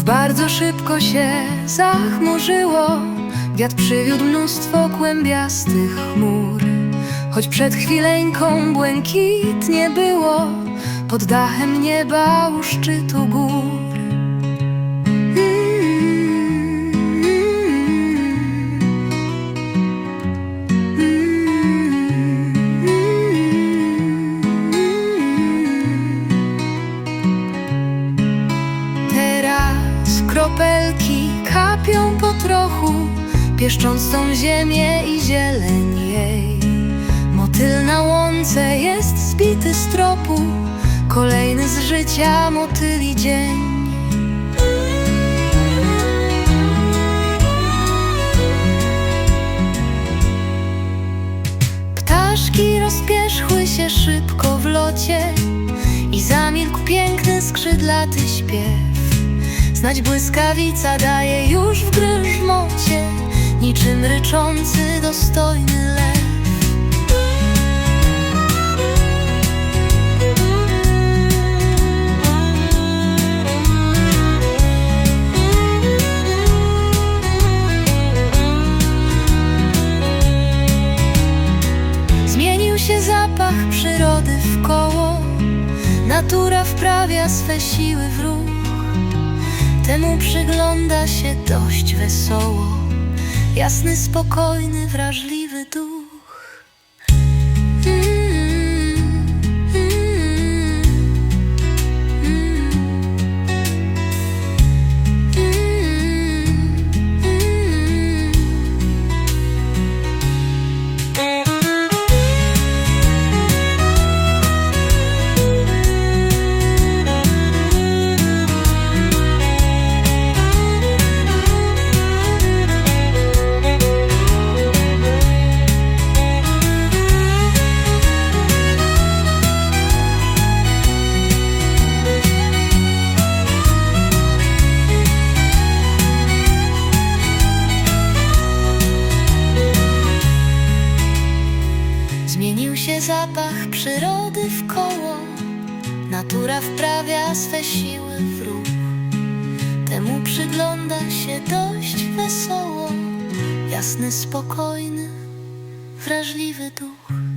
Znów bardzo szybko się zachmurzyło. Wiatr przywiódł mnóstwo kłębiastych chmur. Choć przed chwileńką błękitnie było Pod dachem nieba u szczytu gór kropelki kapią po trochu, pieszcząc tą ziemię i zieleń jej. Motyl na łące jest zbity z tropu, kolejny z życia motyli dzień. Ptaszki rozpierzchły się szybko w locie i zamilkł piękny skrzydlaty śpiew. Znać błyskawica daje już w gryżmocie, niczym ryczący dostojny lew. Zmienił się zapach przyrody w koło, natura wprawia swe siły w ruch. Temu przygląda się dość wesoło, jasny, spokojny, wrażliwy duch. Zmienił się zapach przyrody w koło, natura wprawia swe siły w ruch. Temu przygląda się dość wesoło, jasny, spokojny, wrażliwy duch.